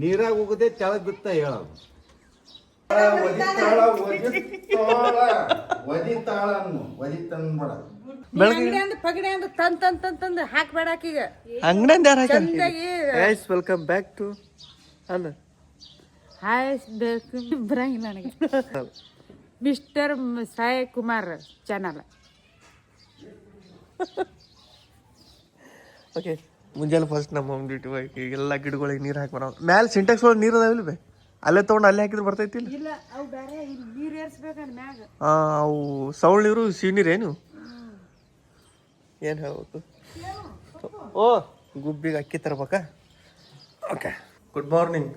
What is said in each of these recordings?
ನೀರಾಗ ಹೋಗದೆ ಕೆಳಗ್ ಬಿತ್ತ ಹೇಳೋದು. ಒದಿತಾಳ ಅನ್ನು ಒದಿತನ್ಬೇಡ. ಅಂಗಡಿ ಅಂದ್ ಪಗಡಿ ಅಂದ್ ತಂದ್ ತಂದ್ ತಂದ್ ತಂದ್ ಹಾಕ್ಬೇಡ ಆಕಿಗ. ಅಂಗಡಿಯಿಂದ ಯಾರು ಹಾಕ್ಯಾರ ಚಂದಾಗಿ ಗೈಸ್ ವೆಲ್ಕಮ್ ಬ್ಯಾಕ್ ಟು ಅಲ್ಲ. ಹಾಯಿಸ್ಬೇಕು ಬರಂಗಿಲ್ಲ ನನಗೆ. Mister Sai Kumar channel okay ಮುಂಜಾನೆ ಫಸ್ಟ್ ನಮ್ಮ ಹೋಮ್ ಡ್ಯೂಟಿ ಹೋಗಿ ಎಲ್ಲ ಗಿಡಗಳಿಗೆ ನೀರು ಹಾಕಿ ಬರೋ ಮ್ಯಾಲೆ ಸಿಂಟೆಕ್ಸ್ ಒಳಗೆ ನೀರು ಅದಾವಿಲ್ಲ ಬೇ ಅಲ್ಲೇ ತೊಗೊಂಡು ಅಲ್ಲೇ ಹಾಕಿದ್ರೆ ಬರ್ತೈತಿ ಇಲ್ಲ? ಅವು ಬೇರೆ ನೀರು ಮ್ಯಾಗ. ಅವು ಸೌಳ್ ನೀರು ಸಿಹಿ ನೀರು ಏನು ಹೇಳ್ಬೇಕು? ಓ ಗುಬ್ಬಿಗೆ ಅಕ್ಕಿ ತರಬೇಕಾ? ಓಕೆ ಗುಡ್ ಮಾರ್ನಿಂಗ್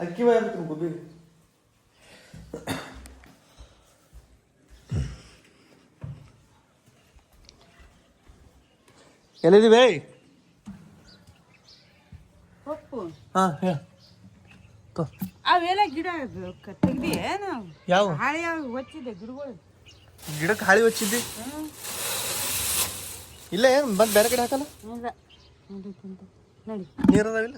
ಅಕ್ಕಿ ಬಾಯ್ ಗುಬ್ಬಿಗೆ ಎಲ್ಲಿದ್ದೀವಿ? ಪಪ್ಪು ಹಾಂ ಹೇಳ ಅವೆಲ್ಲ ಗಿಡ ತೆಗ್ದಿ ಏನು? ಯಾವ? ಹಾಳಿ ಹೊಚ್ಚಿದೆ ಗಿಡಗಳು. ಗಿಡಕ್ಕೆ ಹಾಳಿ ಹಚ್ಚಿದ್ದಿ? ಇಲ್ಲ ಏನು ಬಂದು ಬೇರೆ ಕಡೆ ಹಾಕಲ್ಲ? ಇಲ್ಲ. ನೋಡಿ ನೀರು ಅದಾವಿಲ್ಲ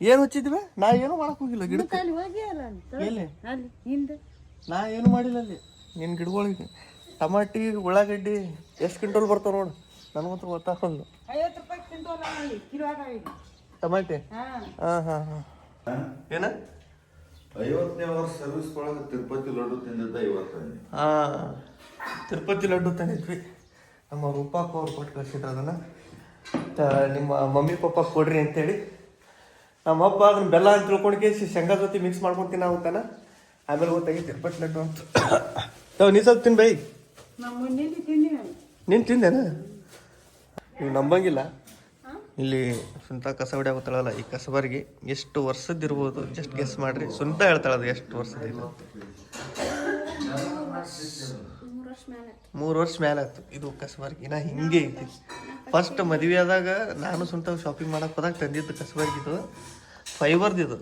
ಏನು ಹಚ್ಚಿದ್ವಿ? ನಾ ಏನು ಮಾಡಕ್ ಹೋಗಿಲ್ಲ ಗಿಡಕ್ಕೆ. ಅಲ್ಲಿ ಹೋಗಿ ಅಲ್ಲ ಅಂತ? ಎಲ್ಲಿ? ಅಲ್ಲಿ ಹಿಂದೆ. ನಾ ಏನು ಮಾಡಿಲ್ಲ ಅಲ್ಲಿ. ನಿನ್ನ ಗಿಡಗಳಿಗೆ. ಟಮಾಟಿ ಉಳ್ಳಾಗಡ್ಡಿ ಎಷ್ಟು ಕ್ವಿಂಟಲ್ ಬರ್ತಾವ ನೋಡು. ನನಗಂತೂ ಗೊತ್ತಾಗಲ್ಲ. ಐವತ್ತು ರೂಪಾಯಿ ಈಗ ಟಮಾಟಿ? ಹಾಂ. ಹಾಂ ಹಾಂ ಹಾಂ. ಏನ? ಐವತ್ತನೇ ವರ್ಷ ಸರ್ವಿಸ್ ಒಳಗೆ ತಿರುಪತಿ ಲಡ್ಡು ತಿಂದಿದ್ದ ಇವತ್ತನೇ ಹಾಂ. ತಿರುಪತಿ ಲಡ್ಡು ತಂದಿದ್ವಿ. ನಮ್ಮ ರೂಪಾಕ್ ಅವ್ರು ಕೊಟ್ಟು ಕಳಿಸಿದ್ರು ಅದನ್ನ ನಿಮ್ಮ ಮಮ್ಮಿ ಪಪ್ಪ ಕೊಡ್ರಿ ಅಂತೇಳಿ. ನಮ್ಮ ಅಪ್ಪ ಅದನ್ನ ಬೆಲ್ಲ ಅಂತ ತಿಳ್ಕೊಂಡು ಕೇಸಿ ಶೇಂಗಾ ಜೊತೆ ಮಿಕ್ಸ್ ಮಾಡ್ಕೊಂಡು ತಿನ್ನಾಗುತ್ತಾನ ಆಮೇಲೆ ಗೊತ್ತಾಗಿ ತಿರುಪತಿ ಲಡ್ಡು ಅಂತ. ನಾವು ನೀ ಸ್ವಲ್ಪ ತಿನ್ ಬೈ ನಮ್ಮ ಮುಂದಿನ ನೀನು ತಿಂದೇನ? ನೀವು ನಂಬಂಗಿಲ್ಲ. ಇಲ್ಲಿ ಸುಂತ ಕಸ ಹೊಡ್ಯಾಗುತ್ತಾಳಲ್ಲ ಈ ಕಸಬರಿಗೆ ಎಷ್ಟು ವರ್ಷದ್ದಿರ್ಬೋದು ಜಸ್ಟ್ ಗೆಸ್ ಮಾಡ್ರಿ. ಸುಂತ ಹೇಳ್ತಾಳದು ಎಷ್ಟು ವರ್ಷದಿಲ್ಲ ಮೂರು ವರ್ಷ ಮೇಲೆ ಆಯ್ತು. ಇದು ಕಸಬರ್ಗಿ. ನಾ ಹಿಂಗೆ ಐತಿ ಫಸ್ಟ್ ಮದುವೆ ಆದಾಗ ನಾನು ಸ್ವಂತ ಶಾಪಿಂಗ್ ಮಾಡಕ್ ಹೋದಾಗ ತಂದಿದ್ದು ಕಸಬಾರ್ಗಿದು ಫೈಬರ್ದು ಇದು.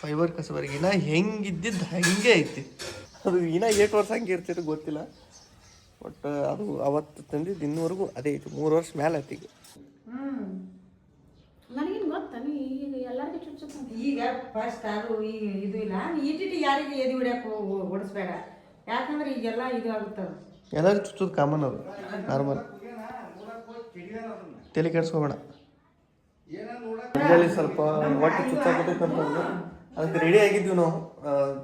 ಫೈಬರ್ ಕಸಬರ್ಗಿ. ಇನ್ನ ಹೆಂಗಿದ್ದಿದ್ದು ಹಂಗೆ ಐತಿ. ಅದು ಇನ್ನ ಏಟ್ ವರ್ಷ ಹಂಗೆ ಇರ್ತಿತ್ತು ಗೊತ್ತಿಲ್ಲ. ಬಟ್ ಅದು ಅವತ್ತು ತಂದಿದ್ದು ಇನ್ನೂವರೆಗೂ ಅದೇ ಐತಿ ಮೂರು ವರ್ಷ ಮೇಲೆ ಆಯ್ತು ಈಗ. ನನಗೇನು ಗೊತ್ತಾನು ಈಗ ಎಲ್ಲರಿಗೂ ಚುಚ್ಚುತ್ತ ಈಗ ಫಸ್ಟ್ ಅದು ಈಗ ಇದು ಇಲ್ಲ. ಇಟ್ಟಿಟ್ಟು ಯಾರಿಗೆ ಎದಿ ಹೊಡ್ಯಾಕ ಹೊಡಿಸ್ಬೇಡ. ಯಾಕಂದ್ರೆ ಈಗೆಲ್ಲ ಇದು ಆಗುತ್ತದ ಎಲ್ಲರೂ ಚುಚ್ಚೋದು ಕಾಮನ್ ಅದು ನಾರ್ಮಲ್ ತಲೆ ಕೆಡಿಸ್ಕೋಬೇಡ. ಮುಂಜಾನೆ ಸ್ವಲ್ಪ ಹೊಟ್ಟೆ ಚುಚ್ಚಾಕತೈತೆ ಅಂತಂದು ಅದಕ್ಕೆ ರೆಡಿ ಆಗಿದ್ವಿ ನಾವು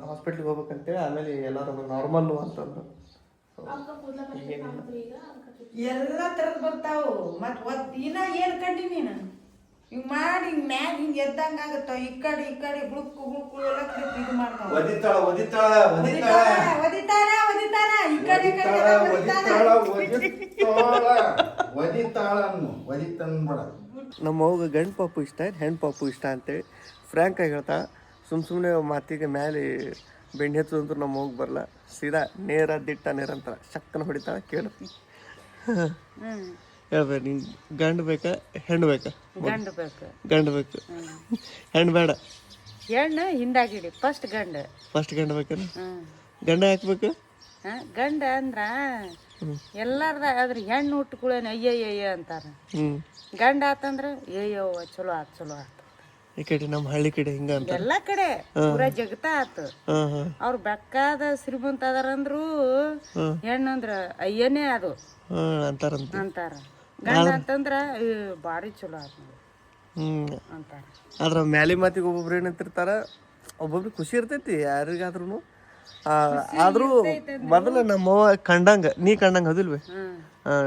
ಹಾಸ್ಪಿಟ್ಲಿಗೆ ಹೋಗ್ಬೇಕಂತೇಳಿ. ಆಮೇಲೆ ಎಲ್ಲರೂ ನಾರ್ಮಲ್ಲು ಅಂತಂದು ಎಲ್ಲ ತರದ್ ಬರ್ತಾವು. ಮತ್ ಒತ್ ಇನ್ನ ಏನ್ ಕಂಡಿ ನೀನು? ಹಿಂಗ್ ಮಾಡಿ ಹಿಂಗ್ ಮ್ಯಾಗ ಹಿಂಗ್ ಎದ್ದಂಗ ಆಗತ್ತ ಈ ಕಡೆ ಈ ಕಡೆ ಗುಳುಕು ಗುಳುಕು ಎಲ್ಲ ಕಡೆ ಇದು ಮಾಡ್ತಾವ. ಒದಿತಾಳ ಒದಿತಾಳ ಒದಿತಾಳ ಒದಿತಾರ ಒದಿತಾರ ಈ ಕಡೆ ಈ ಕಡೆ ಒದಿತಾಳ ಎಲ್ಲ ಒದಿತಾಳ ಒದಿತಾಳ ಒದಿತಾಳ ಅನ್ನು ಒದಿತನ್ಬೇಡ ನಮ್ಮ ಅವ್ಗ ಗಂಡು ಪಾಪು ಇಷ್ಟ ಹೆಣ್ಣು ಪಾಪು ಇಷ್ಟ ಅಂತೇಳಿ ಫ್ರ್ಯಾಂಕ್ ಆಗಿ ಹೇಳ್ತಾ ಸುಮ್ ಸುಮ್ಮನೆ ಮಾತಿಗೆ ಮೇಲೆ ಬೆಣ್ಣೆ ಹಚ್ಚೋದಂತೂ ನಮ್ಮ ಹೋಗಿ ಬರಲ್ಲ. ಸೀದಾ ನೇರ ದಿಟ್ಟ ನೇರ ಅಂತಾರ ಶಕ್ಕನ ಹೊಡಿತಾವ ಕೇಳು. ಹೇಳ್ಬೇಕು ನಿಂಗೆ ಗಂಡು ಬೇಕಾ ಹೆಣ್ಣು ಬೇಕಾ? ಗಂಡು ಬೇಕು. ಗಂಡು ಬೇಕು. ಹೆಣ್ಣು ಬೇಡ? ಹೆಣ್ಣು ಹಿಂದಾಗಿಡಿ ಫಸ್ಟ್ ಗಂಡು. ಫಸ್ಟ್ ಗಂಡು ಬೇಕಾ ಹ್ಮ್. ಗಂಡ ಹಾಕ್ಬೇಕು? ಗಂಡ ಅಂದ್ರ ಎಲ್ಲಾರ್ದ ಅದ್ರ ಹೆಣ್ಣು ಹುಟ್ಟುಗಳೇನ ಅಯ್ಯಯ್ಯ ಅಂತಾರ. ಗಂಡ ಆತಂದ್ರ ಏಯೋ ಚಲೋ ಆತ್ ಚಲೋ ಆತ್. ಈ ಕಡೆ ನಮ್ಮ ಹಳ್ಳಿ ಕಡೆ ಹಿಂಗ ಅಂತ ಎಲ್ಲಾ ಕಡೆ ಪೂರ ಜಗತ್ತ ಆತು. ಅವ್ರ ಬೆಕ್ಕಾದ ಶ್ರೀಮಂತ ಅದಾರಂದ್ರು ಹೆಣ್ಣಂದ್ರ ಅಯ್ಯನೇ ಅದು. ಅಂತಾರಂತ. ಅಂತಾರ. ಗಂಡ ಅಂತಂದ್ರ ಬಾರಿ ಭಾರಿ ಚಲೋ ಆತ ಹ್ಮ್. ಹ್ಞೂ ಅಂತಾರ. ಆದ್ರೆ ಮ್ಯಾಲಿ ಮಾತಿಗೆ ಒಬ್ಬೊಬ್ರು ಏನಂತಿರ್ತಾರ ಒಬ್ಬೊಬ್ರು ಖುಷಿ ಇರ್ತೈತಿ ಯಾರಿಗಾದ್ರೂ ಆದ್ರೂ ಮೊದಲ ನಮ್ಮವ್ವ ಕಂಡಂಗ ನೀ ಕಂಡಂಗ ಹೌದಿಲ್ವೇ?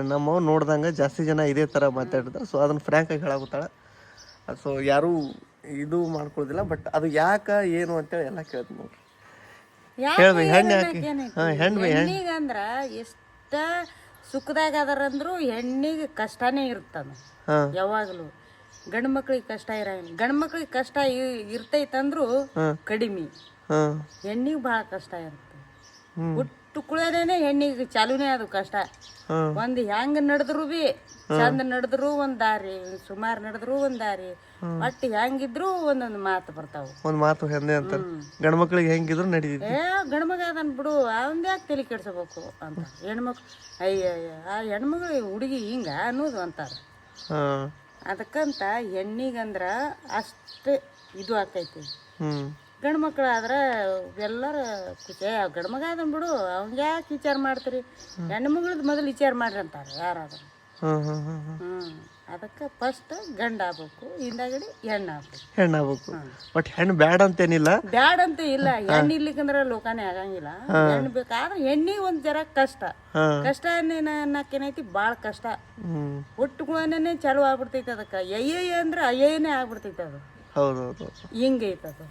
ನಮ್ಮವ್ವ ನೋಡ್ದಂಗ ಜಾಸ್ತಿ ಜನ ಇದೇ ತರ ಮಾತಾಡ್ತಾರೆ ಸೊ ಅದನ್ನ ಫ್ರ್ಯಾಂಕ್ ಆಗಿ ಹೇಳಾಗುತ್ತಾಳ ಸೊ ಯಾರೂ ಇದು ಮಾಡ್ಕೊಳ್ಳೋದಿಲ್ಲ ಬಟ್ ಅದು ಯಾಕ ಏನು ಅಂತೇಳಿ ಎಲ್ಲ ಕೇಳ್ತೀನಿ ನೋಡ್ರಿ. ಹೇಳ್ಬೇಕು ಹೆಣ್ಣು ಯಾಕೆ? ಹಾಂ ಹೆಣ್ಣು ಬೇ ಹೆಣ್ಣು. ಹೆಣ್ಣಿಗಂದ್ರ ಎಷ್ಟ ಸುಖದಾಗ ಅದಾರಂದ್ರು ಹೆಣ್ಣಿಗೆ ಕಷ್ಟನೇ ಇರ್ತದ ಹಾಂ. ಯಾವಾಗಲೂ. ಗಂಡು ಮಕ್ಳಿಗೆ ಕಷ್ಟ ಇರಂಗಿಲ್ಲ. ಗಂಡು ಮಕ್ಳಿಗೆ ಕಷ್ಟ ಇ- ಇರ್ತೈತಂದ್ರು ಕಡಿಮೆ. ಹಾಂ. ಹೆಣ್ಣಿಗೆ ಬಹಳ ಕಷ್ಟ ಇರುತ್ತೆ. ಹುಟ್ಟು ಕುಳದೇನೆ ಹೆಣ್ಣಿಗೆ ಚಾಲೂನೇ ಅದು ಕಷ್ಟ. ಒಂದ್ ಹೆಂಗ್ ನಡೆದ್ರು ಬಿ ಚಂದ ನಡೆದ್ರು ಒಂದ್ ದಾರಿ ಸುಮಾರು ನಡೆದ್ರು ಒಂದ್ ದಾರಿ. ಒಟ್ಟು ಹೆಂಗಿದ್ರು ಒಂದೊಂದ್ ಮಾತು ಬರ್ತಾವ. ಒಂದ್ ಮಾತು ಹೆಂದೆ ಅಂತ. ಗಂಡ ಮಕ್ಳಿಗೆ ಹೆಂಗಿದ್ರು ನಡೀತೈತಿ ಏ ಗಂಡ್ಮಗ ಅದನ್ ಬಿಡು ಅವಂದ್ ಯಾಕೆ ತಲೆ ಕೆಡ್ಸಬೇಕು ಅಂತ. ಹೆಣ್ಮಕ್ಳು ಅಯ್ಯ ಆ ಹೆಣ್ಮಗಳು ಹುಡುಗಿ ಹಿಂಗ ಅನ್ನೋದು ಅಂತಾರ. ಅದಕ್ಕಂತ ಹೆಣ್ಣಿಗಂದ್ರ ಅಷ್ಟ ಇದು ಆಕೈತಿ ಗಂಡು ಮಕ್ಳು ಆದ್ರೆ ಎಲ್ಲರ ಖುಷಿ. ಗಂಡು ಮಗ ಅದನ್ ಬಿಡು ಅವ್ನಿಗೆ ಯಾಕೆ ವಿಚಾರ ಮಾಡ್ತೀರಿ? ಹೆಣ್ಣು ಮಗಳದ್ದು ಮೊದಲು ವಿಚಾರ ಮಾಡ್ರಿ ಅಂತಾರೆ ಯಾರಾದ್ರು. ಹ್ಮ್. ಅದಕ್ಕೆ ಫಸ್ಟ್ ಗಂಡ ಆಗ್ಬೇಕು ಹಿಂದಾಗಡಿ ಹೆಣ್ಣು ಆಗ್ಬೇಕು. ಹೆಣ್ಣಾಗ್ಬೇಕು ಬಟ್ ಹೆಣ್ಣು ಬ್ಯಾಡ ಅಂತೇನಿಲ್ಲ. ಬ್ಯಾಡ ಅಂತ ಇಲ್ಲ ಹೆಣ್ಣು ಇರ್ಲಿಕ್ಕಂದ್ರೆ ಲೋಕಾನೇ ಆಗಂಗಿಲ್ಲ. ಹೆಣ್ಣು ಬೇಕಾದ್ರೆ ಹೆಣ್ಣಿಗೆ ಒಂದು ಜರ ಕಷ್ಟ. ಕಷ್ಟ ಅನ್ನಕ್ಕೇನೈತಿ ಭಾಳ ಕಷ್ಟ. ಒಟ್ಟು ಚಾಲು ಆಗ್ಬಿಡ್ತೈತೆ ಅದಕ್ಕೆ. ಅಯ್ಯಯ್ಯ ಅಂದ್ರೆ ಅಯ್ಯನೇ ಆಗ್ಬಿಡ್ತೈತೆ ಅದು. ಹೌದು ಹೌದು ಹಿಂಗೈತೆ ಅದು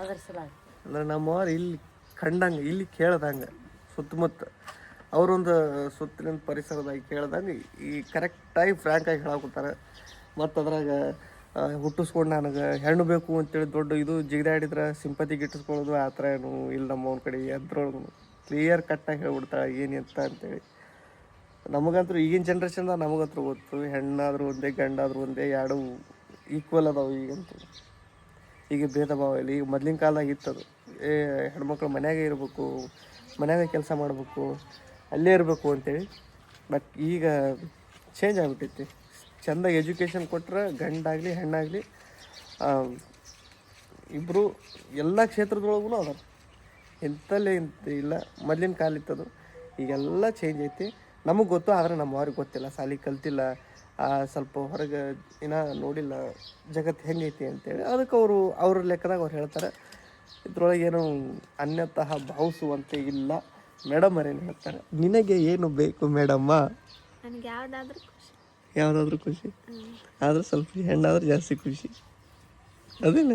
ಅದ್ರ ಸಲಾಗಿ ಅಂದ್ರೆ ನಮ್ಮವ್ರು ಇಲ್ಲಿ ಕಂಡಂಗೆ ಇಲ್ಲಿ ಕೇಳ್ದಂಗೆ ಸುತ್ತಮುತ್ತ. ಅವರೊಂದು ಸುತ್ತಲಿನ ಪರಿಸರದಾಗ ಕೇಳ್ದಂಗೆ ಈ ಕರೆಕ್ಟಾಗಿ ಫ್ರ್ಯಾಂಕಾಗಿ ಹೇಳಾಕುತ್ತಾರೆ ಮತ್ತು ಅದ್ರಾಗ ಹುಟ್ಟಿಸ್ಕೊಂಡು ನನಗೆ ಹೆಣ್ಣು ಬೇಕು ಅಂತೇಳಿ ದೊಡ್ಡ ಇದು ಜಿಗಿದಾಡಿದ್ರೆ ಸಿಂಪತಿ ಗಿಟ್ಟಿಸ್ಕೊಳ್ಳೋದು ಆ ಥರ ಏನು ಇಲ್ಲ ನಮ್ಮ ಅವ್ನ ಕಡೆ. ಅದ್ರೊಳಗೂ ಕ್ಲಿಯರ್ ಕಟ್ಟಾಗಿ ಹೇಳ್ಬಿಡ್ತಾಳೆ ಏನು ಅಂತ ಅಂತೇಳಿ. ನಮಗಂತೂ ಈಗಿನ ಜನ್ರೇಷನ್ದಾಗ ನಮಗಂತೂ ಗೊತ್ತು ಹೆಣ್ಣಾದರೂ ಒಂದೇ ಗಂಡಾದರೂ ಒಂದೇ ಎರಡು ಈಕ್ವಲ್ ಅದಾವೆ ಈಗಂತೂ ಈಗ ಭೇದ ಭಾವ ಇಲ್ಲ. ಈಗ ಮೊದ್ಲಿನ ಕಾಲದಾಗ ಇತ್ತದು. ಏ, ಹೆಣ್ಮಕ್ಳು ಮನ್ಯಾಗೆ ಇರಬೇಕು, ಮನ್ಯಾಗ ಕೆಲಸ ಮಾಡಬೇಕು, ಅಲ್ಲೇ ಇರಬೇಕು ಅಂತೇಳಿ. ಬಟ್ ಈಗ ಚೇಂಜ್ ಆಗಿಬಿಟ್ಟೈತಿ. ಚೆಂದಾಗಿ ಎಜುಕೇಷನ್ ಕೊಟ್ರೆ ಗಂಡಾಗಲಿ, ಹೆಣ್ಣಾಗಲಿ ಇಬ್ಬರು ಎಲ್ಲ ಕ್ಷೇತ್ರದೊಳಗೂ ಅದಾರ. ಎಂತಲ್ಲೇ ಇಂತ ಇಲ್ಲ. ಮೊದ್ಲಿನ ಕಾಲ ಇತ್ತದು. ಈಗೆಲ್ಲ ಚೇಂಜ್ ಐತಿ. ನಮಗೆ ಗೊತ್ತು, ಆದರೆ ನಮ್ಮವ್ರಿಗೆ ಗೊತ್ತಿಲ್ಲ. ಸಾಲಿ ಕಲ್ತಿಲ್ಲ. ಸ್ವಲ್ಪ ಹೊರಗೆ ಇನ್ನ ನೋಡಿಲ್ಲ. ಜಗತ್ತು ಹೆಂಗೈತಿ ಅಂತೇಳಿ. ಅದಕ್ಕೆ ಅವರು ಅವ್ರ ಲೆಕ್ಕದಾಗ ಅವ್ರು ಹೇಳ್ತಾರೆ. ಇದ್ರೊಳಗೆ ಏನು ಅನ್ಯತಃ ಭಾವಿಸುವಂತೆ ಇಲ್ಲ. ಮೇಡಮ್ ಅವರೇನು ಹೇಳ್ತಾರೆ? ನಿನಗೆ ಏನು ಬೇಕು ಮೇಡಮ್ಮ? ನನಗೆ ಯಾವ್ದಾದ್ರೂ ಖುಷಿ. ಯಾವುದಾದ್ರೂ ಖುಷಿ? ಆದ್ರೆ ಸ್ವಲ್ಪ ಹೆಣ್ಣಾದ್ರೆ ಜಾಸ್ತಿ ಖುಷಿ. ಅದಿಲ್ಲ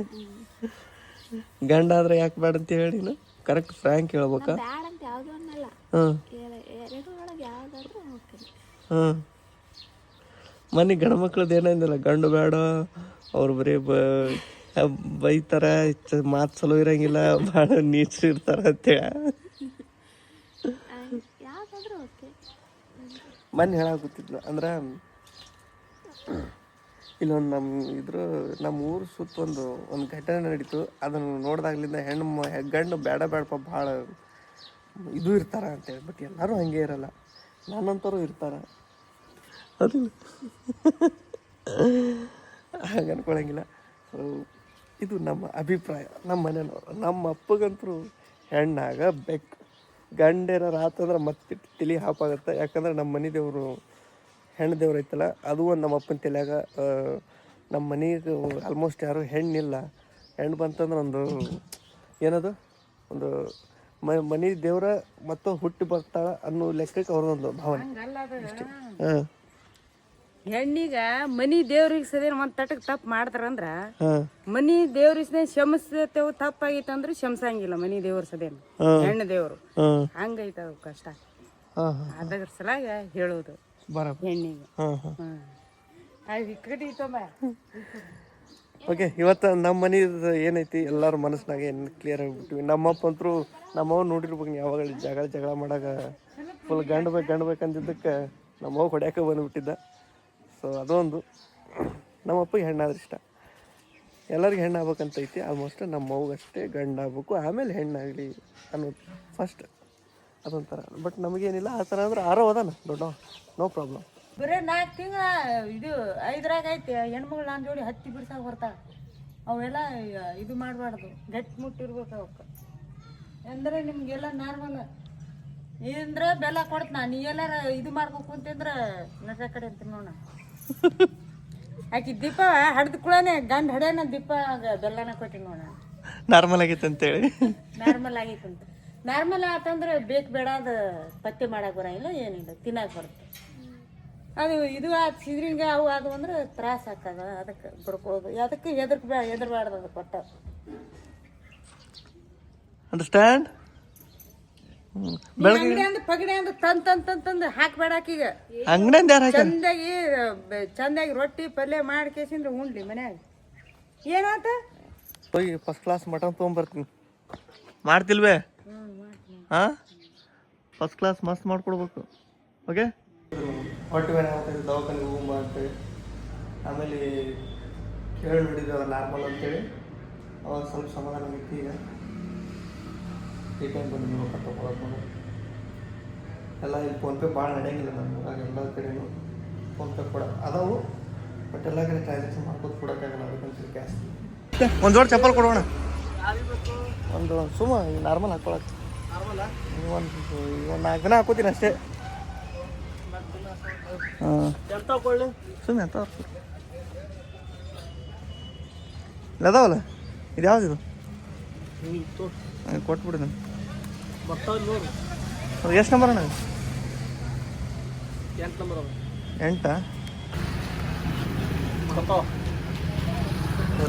ಗಂಡ ಆದ್ರೆ ಯಾಕೆ ಬೇಡ ಅಂತ ಹೇಳಿ ಕರೆಕ್ಟ್ ಫ್ರ್ಯಾಂಕ್ ಹೇಳ್ಬೇಕಾ? ಹಾಂ ಹಾಂ ಮನೆ ಗಂಡು ಮಕ್ಳದ್ದು ಏನಂದಿಲ್ಲ ಗಂಡು ಬೇಡ ಅವ್ರು ಬರೀ ಬ ಬೈತಾರ ಮಾತು ಚಲೋ ಇರಂಗಿಲ್ಲ ಭಾಳ ನೀಚರು ಇರ್ತಾರ ಅಂತೇಳಿ ಮನ್ ಹೇಳಾಗುತ್ತಿದ್ಲು ಅಂದ್ರೆ ಇಲ್ಲೊಂದು ನಮ್ಮ ಇದ್ರ ನಮ್ಮ ಊರು ಸುತ್ತ ಒಂದು ಒಂದು ಘಟನೆ ನಡೀತು. ಅದನ್ನು ನೋಡಿದಾಗ್ಲಿಂದ ಹೆಣ್ಣು ಮ- ಗಂಡು ಬೇಡ ಬೇಡಪ್ಪ ಭಾಳ ಇದು ಇರ್ತಾರ ಅಂತೇಳಿ ಬಟ್ ಎಲ್ಲರೂ ಹಂಗೆ ಇರಲ್ಲ. ನನ್ನಂತರೂ ಇರ್ತಾರ. ಅದಿಲ್ಲ ಹಾಗೆ ಅನ್ಕೊಳಂಗಿಲ್ಲ. ಇದು ನಮ್ಮ ಅಭಿಪ್ರಾಯ. ನಮ್ಮ ಮನೆಯವರು. ನಮ್ಮ ಅಪ್ಪಗಂತರೂ ಹೆಣ್ಣಾಗ ಬೆಕ್ಕ. ಗಂಡೇನ ರಾತಂದ್ರೆ ಮತ್ತೆ ತಲೆ ಹಾಪಾಗತ್ತೆ. ಯಾಕಂದ್ರೆ ನಮ್ಮ ಮನೆ ದೇವರು ಹೆಣ್ಣು ದೇವ್ರು ಐತಲ್ಲ ಅದು ಒಂದು ನಮ್ಮ ಅಪ್ಪನ ತಲೆಯಾಗ ನಮ್ಮ ಮನೆಗೆ ಆಲ್ಮೋಸ್ಟ್ ಯಾರು ಹೆಣ್ಣಿಲ್ಲ. ಹೆಣ್ಣು ಬಂತಂದ್ರೆ ಒಂದು ಏನದು? ಒಂದು ಮ ಮನೆ ದೇವ್ರ ಮತ್ತು ಹುಟ್ಟಿ ಬರ್ತಾಳ ಅನ್ನೋ ಲೆಕ್ಕಕ್ಕೆ ಅವ್ರದೊಂದು ಭಾವನೆ. ಹಾಂ ಹೆಣ್ಣಿಗ ಮನಿ ದೇವ್ರಿಗೆ ಸದೇನ ಒಂದ್ ತಟಕ್ ತಪ್ಪು ಮಾಡ್ತಾರಂದ್ರ ಮನಿ ದೇವ್ರ ಶಮಸ್ತೇವು ತಪ್ಪಾಗಿತ್ತು ಅಂದ್ರೆ ಶಮ್ಸಂಗಿಲ್ಲ ಮನಿ ದೇವ್ರ ಸದೇನ. ಹೆಣ್ಣು ದೇವ್ರು. ಹಂಗೈತ ಅದು ಕಷ್ಟ. ಅದ್ರ ಸಲಾಗ ಹೇಳೋದು ಹೆಣ್ಣಿಗೆ. ಓಕೆ ಇವತ್ತು ನಮ್ಮ ಮನೆ ಏನೈತಿ ಎಲ್ಲರ ಮನಸ್ಸಿನಾಗ ಏನು ಕ್ಲಿಯರ್ ಆಗಿಬಿಟ್ವಿ. ನಮ್ಮಪ್ಪ ಅಂತರೂ ನಮ್ಮವ್ ನೋಡಿರ್ಬೇಕು ಯಾವಾಗ ಜಗಳ ಜಗಳ ಮಾಡಾಗ. ಫುಲ್ ಗಂಡ ಬೇಕು ಗಂಡ ಬೇಕಂದಿದ್ದಕ್ಕೆ ನಮ್ಮವ್ ಹೊಡ್ಯಾಕ ಬಂದುಬಿಟ್ಟಿದ್ದ. ಸೊ ಅದೊಂದು ನಮ್ಮಪ್ಪಗೆ ಹೆಣ್ಣಾದ್ರೆ ಇಷ್ಟ. ಎಲ್ಲರಿಗೂ ಹೆಣ್ಣು ಆಗ್ಬೇಕಂತೈತಿ ಆಲ್ಮೋಸ್ಟ್ ನಮ್ಮ ಅವ್ಗೆ ಅಷ್ಟೇ ಗಂಡು ಆಗ್ಬೇಕು ಆಮೇಲೆ ಹೆಣ್ಣಾಗಲಿ ಅನ್ನೋದು ಫಸ್ಟ್ ಅದೊಂಥರ. ಬಟ್ ನಮಗೇನಿಲ್ಲ, ಆ ಥರ ಅಂದ್ರೆ ಆರೋ ಅದಾನ ದೊಡ್ಡ ನೋ ಪ್ರಾಬ್ಲಮ್ ಬರೀ ನಾಲ್ಕು ತಿಂಗಳ ಇದು ಐದರಾಗ ಐತಿ. ಹೆಣ್ಮಗಳು ನಾನು ಜೋಡಿ ಹತ್ತಿ ಬಿಡ್ಸಾಕ ಬರ್ತಾ ಅವೆಲ್ಲ ಇದು ಮಾಡಬಾರ್ದು. ಗಟ್ಟಿ ಮುಟ್ಟಿರ್ಬೇಕು ಅವಕ್ಕೆ. ಅಂದರೆ ನಿಮಗೆಲ್ಲ ನಾರ್ಮಲ್ ಇದ್ರೆ ಬೆಲ್ಲ ಕೊಡ್ತ ನೀ ಎಲ್ಲಾರ ಇದು ಮಾಡ್ಬೇಕು ಅಂತಂದ್ರೆ ನಟ ಕಡೆ ಅಂತ ನೋಡ ಆಕಿ ದೀಪ ಹಡ್ದ ಕುಳನೆ ಗಂಡ ಹಡ್ಯಾನ ದೀಪ ಬೆಲ್ಲನ ಕೊಟ್ಟಿ ನೋಡ ನಾರ್ಮಲ್ ಆಗೈತೆ ಅಂತೇಳಿ. ನಾರ್ಮಲ್ ಆಗೈತಂತ ನಾರ್ಮಲ್ ಆತಂದ್ರೆ ಬೇಕು ಬೇಡ ಅದು ಪತ್ತೆ ಮಾಡಕ್ ಬರಂಗಿಲ್ಲ ಏನಿಲ್ಲ ತಿನ್ನಕ್ ಬರುತ್ತೆ. ಅದು ಇದು ಆ ಸಿದ್ರಿಂಗ ಅವು ಅದು ಅಂದ್ರೆ ತ್ರಾಸ ಆಗ್ತದ ಅದಕ್ಕೆ ಬಿಡ್ಕೊಳ್ಳೋದು ಅದಕ್ಕೆ ಹೆದರ್ಕ್ ಬೇ ಹೆದರ್ಬಾರ್ದು ಅದು ಕೊಟ್ಟ ಅಂಡರ್ಸ್ಟ್ಯಾಂಡ್ ಅಂಗಡಿ ಅಂದ್ ಪಗಡಿ ಅಂದ್ ತಂದ್ ತಂದ್ ತಂದ್ ತಂದ್ ಹಾಕ್ಬೇಡ ಆಕಿಗ. ಅಂಗಡಿಯಿಂದ ಯಾರು ಹಾಕ್ಯಾರ ಚಂದಾಗಿ ಬೆ- ಚಂದಾಗಿ ರೊಟ್ಟಿ ಪಲ್ಯ ಮಾಡಿ ಕೇಸಿಂದ ಉಂಡ್ಲಿ ಮನ್ಯಾಗ. ಏನಾತ? ಹೋಗಿ ಫಸ್ಟ್ ಕ್ಲಾಸ್ ಮಟನ್ ತೊಗೊಂಬರ್ತೀನಿ. ಮಾಡ್ತಿಲ್ವೇ? ಹಾಂ? ಫಸ್ಟ್ ಕ್ಲಾಸ್ ಮಸ್ತ್ ಮಾಡ್ಕೊಡ್ಬೇಕು. ಓಕೆ ಹೊಟ್ಟೆ ಬೇರೆ ಆಗ್ತದೆ ದವಾಖಾನೆ ಹೋಗುಂಬ ಅಂತೇಳಿ ಆಮೇಲೆ ಕೇಳಿ ನಾರ್ಮಲ್ ಅಂತೇಳಿ. ಅವಾಗ ಸ್ವಲ್ಪ ಸಮಾಧಾನ ಆಗೈತಿ ಈಗ. ಈ ಟೈಮ್ ಬಂದು ರೊಕ್ಕ ತೊಗೊಳಕ್ಕೆ ಎಲ್ಲ ಇಲ್ಲಿ ಫೋನ್ಪೇ ಭಾಳ ನಡೆಯಂಗಿಲ್ಲ ನಮ್ಮ ಊರಾಗ ಎಲ್ಲ ಕಡೆನೂ ಫೋನ್ಪೇ ಕೂಡ ಅದಾವು ಬಟ್ ಎಲ್ಲ ಕಡೆ ಟ್ರಾನ್ಸಾಕ್ಷನ್ ಮಾಡ್ಕೊಂಡು ಕೊಡೋಕ್ಕಾಗಲ್ಲ ಅದಕ್ಕಂತ ಕ್ಯಾಶ್ ಒಂದು ಜೋಡಿ ಚಪ್ಪಲ್ ಕೊಡೋಣ. ಒಂದು ಸುಮ್ಮ ನಾರ್ಮಲ್ ಹಾಕೊಳಕ್ಕೆ ಒಂದು ಒಂದು ನಾಲ್ಕು ದಿನ ಹಾಕೋತೀನಿ ಅಷ್ಟೇ. ಹಾಂ. ಸುಮ್ಮನೆ ಇಲ್ಲ ಅದಾವಲ್ಲ? ಇದು? ಯಾವ್ದು ಇದು ಕೊಟ್ಬಿಡಿ ನಾನು ಎಷ್ಟು ನಂಬರ್ ಅಣ್ಣ? ಎಂಟಾ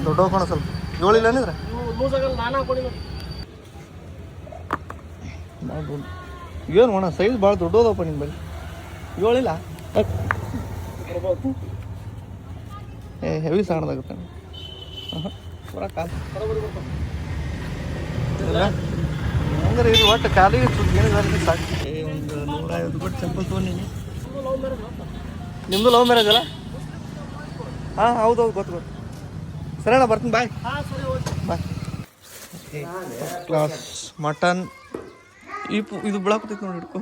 ದೊಡ್ಡ ಹೋಗೋಣ ಸ್ವಲ್ಪ. ಏಳಿಲ್ಲ ಅಂದ್ರೆ ಏನು ಅಣ್ಣ ಸೈಜ್ ಭಾಳ ದೊಡ್ಡದಪ್ಪ ನಿಮ್ಮ ಬಳಿ ಏಳಿಲ್ಲ ಏ. ಹೆವಿ ಸಣ್ಣದಾಗುತ್ತೆ ಹಂಗಾರೆ ಇದು ಒಟ್ಟು ಖಾಲಿ ಸುದ್ದಿ ಏನಿದೆ ಸಾಕು. ಏ ಒಂದು ನೂರ ಐವತ್ತು ಕೊಟ್ಟು ಚಪ್ಪಲ್ ತೊಗೊಂಡಿನಿ. ನಿಮ್ಮದು ಲವ್ ಮ್ಯಾರೇಜ್ ಅಲ್ಲ? ಹಾಂ ಹೌದು ಹೌದು ಗೊತ್ತು ಗೊತ್ತು. ಸರಿ ಅಣ್ಣ ಬರ್ತೀನಿ ಬಾಯ್ ಬಾಯ್ ಕ್ಲಾಸ್ ಮಟನ್ ಈ ಪು ಇದು ಬಿಳಾಕತ್ತೈತಿ ನೋಡಿ ಹಿಡ್ಕೊ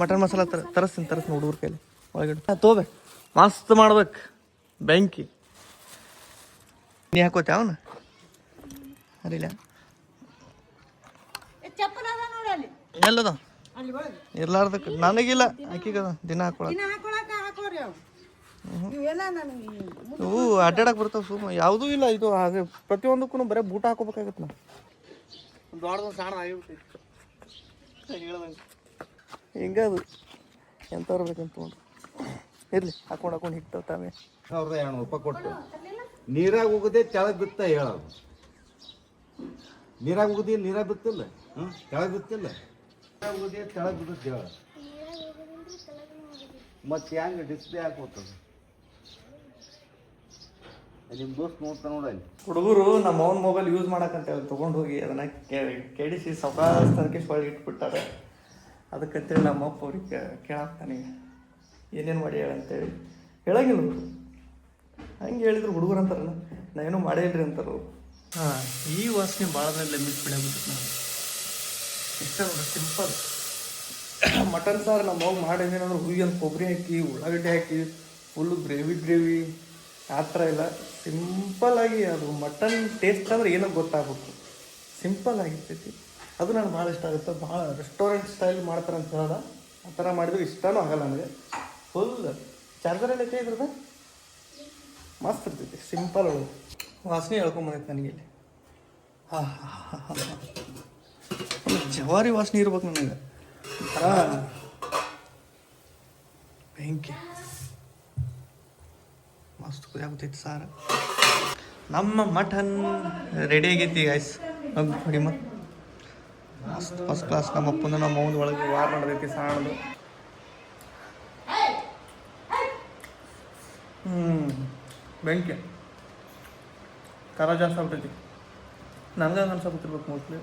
ಮಟನ್ ಮಸಾಲ ತರ ತರಿಸ್ತೀನಿ ತರಿಸ್ತೀನಿ ಹುಡುಗರ ಕೈಲಿ ಒಳಗಡೆ. ತೋಬೆ ತೊಗೋಬೇಕು ಮಸ್ತ್ ಮಾಡ್ಬೇಕು. ಬೆಂಕಿ. ನೀ ಹಾಕೋತಿ ಅವನ? ಅರಿಲ್ಲ ಚಪ್ಪಲ್ ಅದ ನೋಡಿ ಅಲ್ಲಿ. ಎಲ್ಲದ? ಅಲ್ಲಿ ಒಳಗೆ ಇರ್ಲಾರ್ದಕ್ಕೆ ನನಗಿಲ್ಲ. ಆಕಿಗದ ದಿನ ಹಾಕೊಳ ದಿನ ಹಾಕೊಳಕ ಹಾಕೋರಿ ಅವು ಇವೆಲ್ಲ ನನಗೆ ಇವು ಅಡ್ಡಾಡಕ್ ಬರ್ತಾವ ಸುಮ್ಮ. ಯಾವುದೂ ಇಲ್ಲ ಇದು. ಹಾಗೆ ಪ್ರತಿಯೊಂದಕ್ಕೂ ಬರೀ ಬೂಟ ಹಾಕೋಬೇಕಾಗತ್ತೆ ನಾವು. ದೊಡ್ಡದು ಸಣ್ಣ ಆಗಿಬಿಟ್ಟಿತ್ತು. ಹಿಂಗ ಅದು? ಎಂಥವ್ರು ಬೇಕಂತ ತೊಗೊಂಡು. ಇರ್ಲಿ ಹಾಕೊಂಡು ಹಾಕೊಂಡು ಹಿಗ್ತಾವ ತಾವೇ. ಸಾವಿರದ ಎರಡು ರೂಪಾಯಿ ಕೊಟ್ಟು. ನೀರಾಗ ಹೋಗದೆ ಕೆಳಗೆ ಬಿತ್ತ ಹೇಳೋದು. ನೀರಾಗ ಹೋಗದಿ ನೀರಾಗ ಬಿತ್ತಿಲ್ಲ. ಹ್ಞೂ ಕೆಳಗೆ ಗೊತ್ತಿಲ್ಲ ಕೆಳಗೆ ಹೋಗದೆ ಕೆಳಗೆ ಬಿಡುತ್ತೆ ಹೇಳ ಮತ್ತೆ ಹೆಂಗೆ ಡಿಸ್ಪ್ಲೇ ಹಾಕೋತದ ನಿಮ್ಮ ದೋಸ್ತ್ ನೋಡ್ತಾ ನೋಡಲ್ಲಿ ಹುಡುಗರು ನಮ್ಮ ಅವ್ನ ಮೊಬೈಲ್ ಯೂಸ್ ಮಾಡಕಂತ ಹೇಳಿ ತೊಗೊಂಡು ಹೋಗಿ ಅದನ್ನ ಕೆ- ಕೆಡಿಸಿ ಸೌಕಾಸ್ ತನಕ ಒಳಗೆ ಇಟ್ಬಿಟ್ಟಾರೆ. ಅದಕ್ಕಂತೇಳಿ ನಮ್ಮ ಅಪ್ಪ ಅವ್ರಿಗೆ ಕೇಳಾಕ್ತಾನೆ ಏನೇನು ಮಾಡಿ ಹೇಳಂತೇಳಿ ಹೇಳಂಗಿಲ್ಲ ಹಂಗೆ ಹೇಳಿದ್ರು ಹುಡುಗರು ಅಂತಾರಲ್ಲ. ನಾ ಏನೂ ಮಾಡೇ ಇಲ್ರಿ ಅಂತಾರೆ ಅವ್ರು ಹಾಂ ಈ ವಾಸನೆ ಭಾಳ ಲಿಮಿಟ್ ಬಿಡಾಗ್ಬಿಟ್ಟು ನಾವು ಇಷ್ಟ ನೋಡಿ ಸಿಂಪಲ್ ಮಟನ್ ಸಾರು ನಮ್ಮ ಹೋಗಿ ಮಾಡಿದೇನಂದ್ರೆ ಹುಯ್ಯನ್ ಕೊಬ್ಬರಿ ಹಾಕಿ, ಉಳ್ಳಾಗಡ್ಡೆ ಹಾಕಿ ಫುಲ್ಲು ಗ್ರೇವಿ ಗ್ರೇವಿ ಆ ಥರ ಇಲ್ಲ ಸಿಂಪಲ್ ಆಗಿ ಅದು ಮಟನ್ ಟೇಸ್ಟ್ ಅಂದ್ರೆ ಏನೋ ಗೊತ್ತಾಗಬೇಕು ಸಿಂಪಲ್ ಆಗಿರ್ತೈತಿ. ಅದು ನನಗೆ ಭಾಳ ಇಷ್ಟ ಆಗುತ್ತೆ. ಭಾಳ ರೆಸ್ಟೋರೆಂಟ್ ಸ್ಟೈಲ್ ಮಾಡ್ತಾರೆ ಅಂತ ಹೇಳೋದ ಆ ಥರ ಮಾಡಿದ್ರು ಇಷ್ಟನೂ ಆಗಲ್ಲ ನನಗೆ. ಫುಲ್ ಚಾರ್ಜರ್ ಎಲ್ಲ ಇದ್ರದ ಮಸ್ತ್ ಇರ್ತೈತಿ. ಸಿಂಪಲ್ ಒಳಗೆ ವಾಸನೆ ಹೇಳ್ಕೊಂಬಂದೈತೆ ನನಗೆ ಇಲ್ಲಿ. ಹಾಂ ಹಾಂ ಹಾಂ ಹಾಂ. ಜವಾರಿ ವಾಸನೆ ಇರ್ಬೇಕು ನನಗೆ. ಬೆಂಕಿ. ಮಸ್ತ್ ಕುದಿಯಾಗುತ್ತೈತಿ ಸಾರ. ನಮ್ಮ ಮಟನ್ ರೆಡಿ ಆಗೈತಿ ಐಸ್ ನೋಡಿ ಮತ್ತೆ ಮಸ್ತ್ ಫಸ್ಟ್ ಕ್ಲಾಸ್ ನಮ್ಮ ಅಪ್ಪನ ನಮ್ಮ ಅವನ ಒಳಗೆ ವಾರ ನಡೆದೈತಿ ಸಾಣದು ಹ್ಞೂ ಬೆಂಕಿ. ಕರ ಜಾಸ್ತಿ ಆಗ್ತೈತಿ ನನಗೆ ಅನ್ಸಬಿಟ್ಟಿರ್ಬೇಕು ಮೋಸ್ಟ್ಲಿ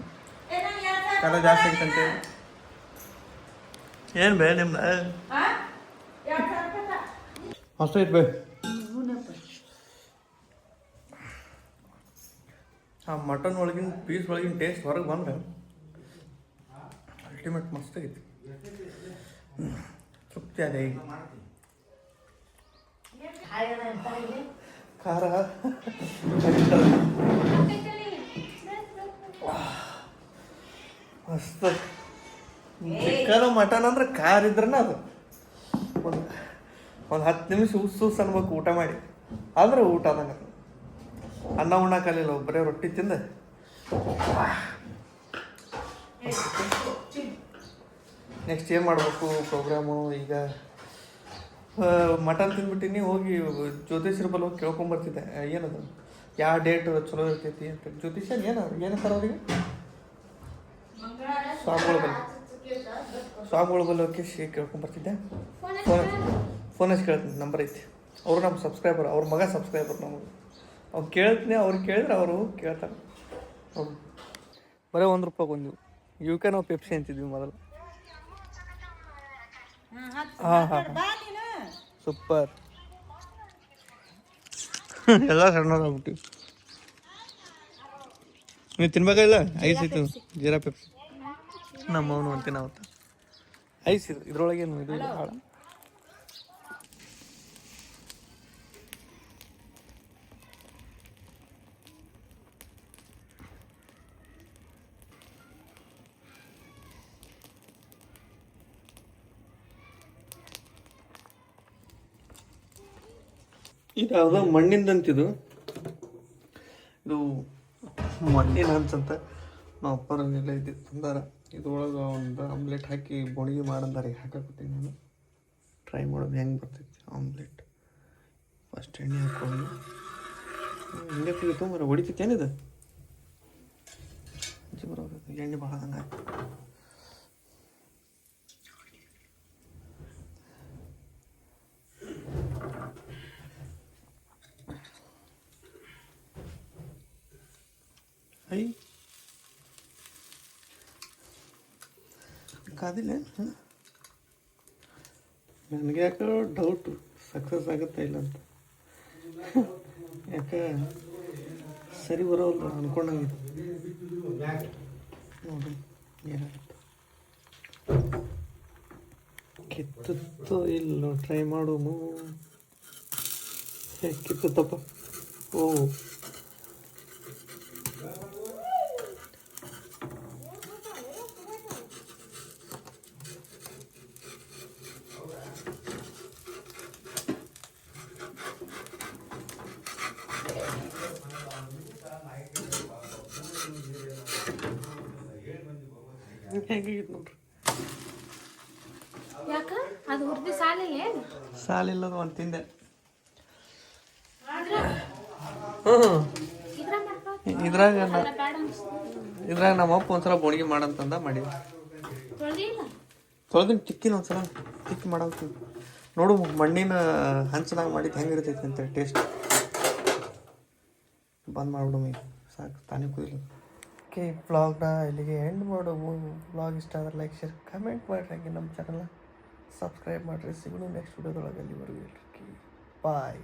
ಖಾರ ಜಾಸ್ತಿ ಆಗೈತಂತೆ ಏನು ಬೇ ನಿಮ್ಮ ಮಸ್ತ್ ಐತೆ ಬೇ ಆ ಮಟನ್ ಒಳಗಿನ ಪೀಸ್ ಒಳಗಿನ ಟೇಸ್ಟ್ ಹೊರಗೆ ಬಂದ್ರೆ ಅಲ್ಟಿಮೇಟ್ ಮಸ್ತ್ ಆಗೈತಿ ಹ್ಮ್. ತೃಪ್ತಿ ಅದೇ ಈಗ ಖಾರ ಮಸ್ತ್. ಚಿಕನ್ ಮಟನ್ ಅಂದ್ರೆ ಖಾರ ಇದ್ರನ ಅದು. ಒಂದು ಒಂದು ಹತ್ತು ನಿಮಿಷ ಉಸ್ ಉಸ್ ಅನ್ಬೇಕು ಊಟ ಮಾಡಿ. ಆದ್ರೆ ಊಟ ಅದಂಗೆ ಅನ್ನ ಅನ್ನ ಉಣ್ಣಾಕಲಿಲ್ಲ ಒಬ್ಬರೇ ರೊಟ್ಟಿ ತಿಂದ. ನೆಕ್ಸ್ಟ್ ಏನು ಮಾಡಬೇಕು ಪ್ರೋಗ್ರಾಮು ಈಗ ಮಟನ್ ತಿಂದ್ಬಿಟ್ಟಿನಿ, ಹೋಗಿ ಜ್ಯೋತಿಷ್ಯರ ಬಲ್ ಹೋಗಿ ಕೇಳ್ಕೊಂಬರ್ತಿದ್ದೆ ಏನದು? ಯಾವ ಡೇಟ್ ಚಲೋ ಇರ್ತೈತಿ ಅಂತ. ಜ್ಯೋತಿಷ್ಯ, ಏನು ಏನಂತಾರ ಅವ್ರಿಗೆ? ಸ್ವಾಮಿಗಳ ಬಲ್ಲಿ ಸ್ವಾಮಿಗಳ ಬಲ್ಲಿ ಹೋಗಿ ಕೇಳ್ಕೊಂಬರ್ತಿದ್ದೆ ಫೋನ್ ಫೋನ್ ಹಚ್ಚಿ ಕೇಳ್ತೀನಿ ನಂಬರ್ ಐತಿ. ಅವರು ನಮ್ಮ ಸಬ್ಸ್ಕ್ರೈಬರ್ ಅವ್ರ ಮಗ ಸಬ್ಸ್ಕ್ರೈಬರ್ ನಮಗೆ ಅವ್ರು ಕೇಳ್ತೀನಿ ಅವ್ರು ಕೇಳಿದ್ರೆ ಅವರು ಕೇಳ್ತಾರೆ. ಹೌದು ಬರೀ ಒಂದು ರೂಪಾಯಿ ಯು ಕೆ ನಾವು ಪೆಪ್ಸಿ ಅಂತಿದ್ವಿ ಮೊದಲು. ಹಾಂ ಹಾಂ ಸೂಪರ್. ಎಲ್ಲ ಸಣ್ಣದಾಗ್ಬಿಟ್ಟಿವಿ ನೀವು ತಿನ್ಬೇಕಾಗಿಲ್ಲ? ಐಸ್ ಇತ್ತು ಜೀರಾ ಪೆಪ್ಸಿ. ನಮ್ಮ ಅವನು ಅಂತ ಅವತ್ತ ಐಸ್ ಇದು ಇದ್ರೊಳಗೆ ಏನು ಇದು ಭಾಳ ಇದು ಮಣ್ಣಿಂದಂತಿದು. ಮಣ್ಣಿನ ಹಂಚಂತ ನಾವು ಅಪ್ಪರೆಲ್ಲ ಇದ್ದು ತಂದಾರ. ಇದ್ರೊಳಗೆ ಒಂದು ಆಮ್ಲೆಟ್ ಹಾಕಿ ಬೋಣಿಗೆ ಮಾಡಂದಾರ ಈಗ ನಾನು. ಟ್ರೈ ಮಾಡೋದು ಹೆಂಗೆ ಬರ್ತೈತಿ ಆಮ್ಲೆಟ್ ಫಸ್ಟ್ ಎಣ್ಣೆ ಹಾಕೊಂಡು ಹಿಂಗೆ ಕುಡಿತು ಮರ ಹೊಡಿತೈತೇನಿದು ಬರೋದು ಎಣ್ಣೆ ಭಾಳ ಹಂಗೆ ಐ ಕಾದಿಲ್ಲ ನನಗೆ ಯಾಕೋ ಡೌಟು ಸಕ್ಸಸ್ ಆಗುತ್ತಾ ಇಲ್ಲ ಅಂತ ಯಾಕೆ ಸರಿ ಬರೋಲ್ಲ ಅಂದ್ಕೊಂಡಂಗೆ ನೋಡಿ ಏನಾಗುತ್ತೆ ಕಿತ್ತುತ್ತೋ ಇಲ್ಲೋ ಟ್ರೈ ಮಾಡೋನು ಹೇ ಕಿತ್ತುತ್ತಪ್ಪ ಓ ಹೇಗಿತ್ತು ನೋಡ್ರಿ. ಯಾಕ? ಅದು ಹುರ್ದಿ ಸಾಲಿಲ್ಲ ಏನು? ಸಾಲಿಲ್ಲದ ಒಂದು ತಿಂದೆ. ಹ್ಞೂ ಇದ್ರಾಗ ಇದ್ರಾಗ ನಮ್ಮ ಅಪ್ಪ ಒಂದ್ಸಲ ಬೋಣಿಗೆ ಮಾಡಂತಂದ ಮಾಡಿದ್ವಿ. ತೊಳ್ದಿಲ್ಲ? ತೊಳೆದಿನ ತಿಕ್ಕಿನ ಒಂದ್ಸಲ ತಿಕ್ಕಿ ಮಾಡಾಕ್ತೀವಿ ನೋಡು ಮಣ್ಣಿನ ಹಂಚದಾಗ ಮಾಡಿದ್ದು ಹೆಂಗಿರ್ತೈತಿ ಅಂತೇಳಿ ಟೇಸ್ಟ್ ಬಂದ್ ಮಾಡ್ಬಿಡು ಮೀ. ಸಾಕು ತಾನೇ ಕುದಿಲ್ಲ ಓಕೆ, ವ್ಲಾಗ್ನ ಇಲ್ಲಿಗೆ ಎಂಡ್ ಮಾಡೋವು ಬ್ಲಾಗ್ ಇಷ್ಟ ಆದರೆ ಲೈಕ್ ಶೇರ್ ಕಮೆಂಟ್ ಮಾಡಿರಿ ಹಾಗೆ ನಮ್ಮ ಚಾನಲ್ನ ಸಬ್ಸ್ಕ್ರೈಬ್ ಮಾಡಿರಿ. ಸಿಗೋಣ ನೆಕ್ಸ್ಟ್ ವಿಡಿಯೋದೊಳಗೆ ಅಲ್ಲಿವರೆಗೂ ಎಲ್ರಿಗೂ. ಬಾಯ್